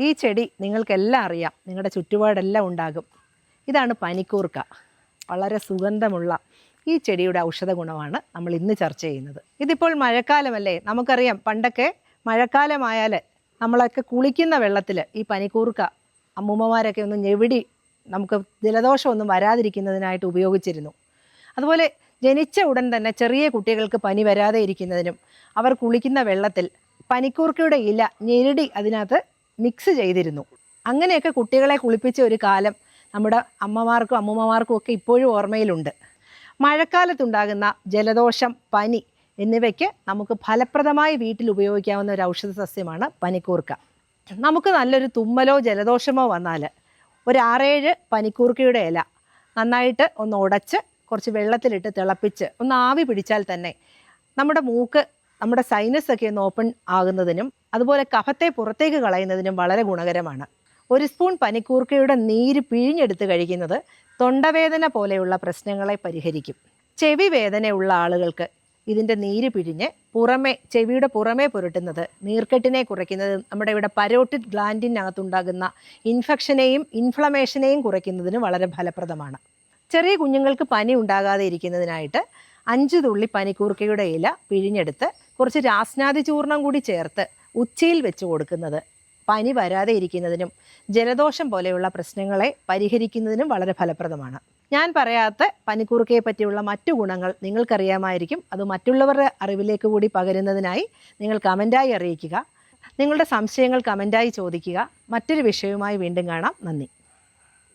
ഈ ചെടി നിങ്ങൾക്കെല്ലാം അറിയാം. നിങ്ങളുടെ ചുറ്റുപാടെല്ലാം ഉണ്ടാകും. ഇതാണ് പനിക്കൂർക്ക. വളരെ സുഗന്ധമുള്ള ഈ ചെടിയുടെ ഔഷധ ഗുണമാണ് നമ്മൾ ഇന്ന് ചർച്ച ചെയ്യുന്നത്. ഇതിപ്പോൾ മഴക്കാലമല്ലേ? നമുക്കറിയാം പണ്ടൊക്കെ മഴക്കാലമായാൽ നമ്മളൊക്കെ കുളിക്കുന്ന വെള്ളത്തിൽ ഈ പനിക്കൂർക്ക അമ്മൂമ്മമാരൊക്കെ ഒന്ന് ഞെവിടി നമുക്ക് ജലദോഷമൊന്നും വരാതിരിക്കുന്നതിനായിട്ട് ഉപയോഗിച്ചിരുന്നു. അതുപോലെ ജനിച്ച ഉടൻ തന്നെ ചെറിയ കുട്ടികൾക്ക് പനി വരാതെ ഇരിക്കുന്നതിനും അവർ കുളിക്കുന്ന വെള്ളത്തിൽ പനിക്കൂർക്കയുടെ ഇല ഞെരടി അതിനകത്ത് മിക്സ് ചെയ്തിരുന്നു. അങ്ങനെയൊക്കെ കുട്ടികളെ കുളിപ്പിച്ച ഒരു കാലം നമ്മുടെ അമ്മമാർക്കും അമ്മൂമ്മമാർക്കും ഒക്കെ ഇപ്പോഴും ഓർമ്മയിലുണ്ട്. മഴക്കാലത്തുണ്ടാകുന്ന ജലദോഷം പനി എന്നിവയ്ക്ക് നമുക്ക് ഫലപ്രദമായി വീട്ടിൽ ഉപയോഗിക്കാവുന്ന ഒരു ഔഷധ സസ്യമാണ് പനിക്കൂർക്ക. നമുക്ക് നല്ലൊരു തുമ്മലോ ജലദോഷമോ വന്നാൽ ഒരു ആറേഴ് പനിക്കൂർക്കയുടെ ഇല നന്നായിട്ട് ഒന്ന് ഉടച്ച് കുറച്ച് വെള്ളത്തിലിട്ട് തിളപ്പിച്ച് ഒന്ന് ആവി പിടിച്ചാൽ തന്നെ നമ്മുടെ മൂക്ക് നമ്മുടെ സൈനസ് ഒക്കെ ഒന്ന് ഓപ്പൺ ആകുന്നതിനും അതുപോലെ കഫത്തെ പുറത്തേക്ക് കളയുന്നതിനും വളരെ ഗുണകരമാണ്. ഒരു സ്പൂൺ പനിക്കൂർക്കയുടെ നീര് പിഴിഞ്ഞെടുത്ത് കഴിക്കുന്നത് തൊണ്ടവേദന പോലെയുള്ള പ്രശ്നങ്ങളെ പരിഹരിക്കും. ചെവി വേദനയുള്ള ആളുകൾക്ക് ഇതിന്റെ നീര് പിഴിഞ്ഞ് പുറമെ ചെവിയുടെ പുറമേ പുരട്ടുന്നത് നീർക്കെട്ടിനെ കുറയ്ക്കുന്നത് നമ്മുടെ ഇവിടെ പരോട്ടിഡ് ഗ്ലാൻഡിനകത്തുണ്ടാകുന്ന ഇൻഫെക്ഷനെയും ഇൻഫ്ലമേഷനെയും കുറയ്ക്കുന്നതിന് വളരെ ഫലപ്രദമാണ്. ചെറിയ കുഞ്ഞുങ്ങൾക്ക് പനി ഉണ്ടാകാതെ ഇരിക്കുന്നതിനായിട്ട് അഞ്ച് തുള്ളി പനിക്കൂർക്കയുടെ ഇല പിഴിഞ്ഞെടുത്ത് കുറച്ച് രാസ്നാദി ചൂർണം കൂടി ചേർത്ത് ഉച്ചയിൽ വെച്ച് കൊടുക്കുന്നത്. പനി വരാതെ ഇരിക്കുന്നതിനും ജലദോഷം പോലെയുള്ള പ്രശ്നങ്ങളെ പരിഹരിക്കുന്നതിനും വളരെ ഫലപ്രദമാണ്. ഞാൻ പറയാത്ത പനിക്കൂർക്കയെ പറ്റിയുള്ള മറ്റു ഗുണങ്ങൾ നിങ്ങൾക്കറിയാമായിരിക്കും. അത് മറ്റുള്ളവരുടെ അറിവിലേക്ക് കൂടി പകരുന്നതിനായി നിങ്ങൾ കമന്റായി അറിയിക്കുക. നിങ്ങളുടെ സംശയങ്ങൾ കമന്റായി ചോദിക്കുക. മറ്റൊരു വിഷയവുമായി വീണ്ടും കാണാം. നന്ദി.